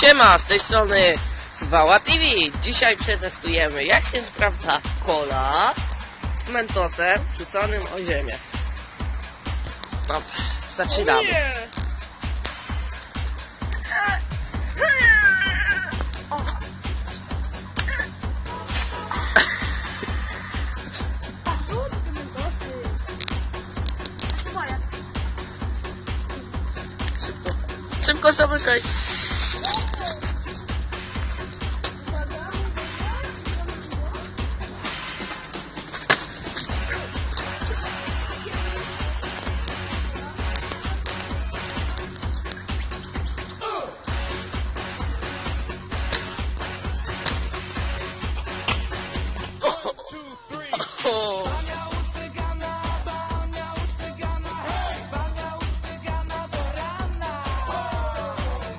Siema, z tej strony Zwała TV. Dzisiaj przetestujemy jak się sprawdza kola z mentosem rzuconym o ziemię. Dobra, zaczynamy. Szybko zamykaj. Oh.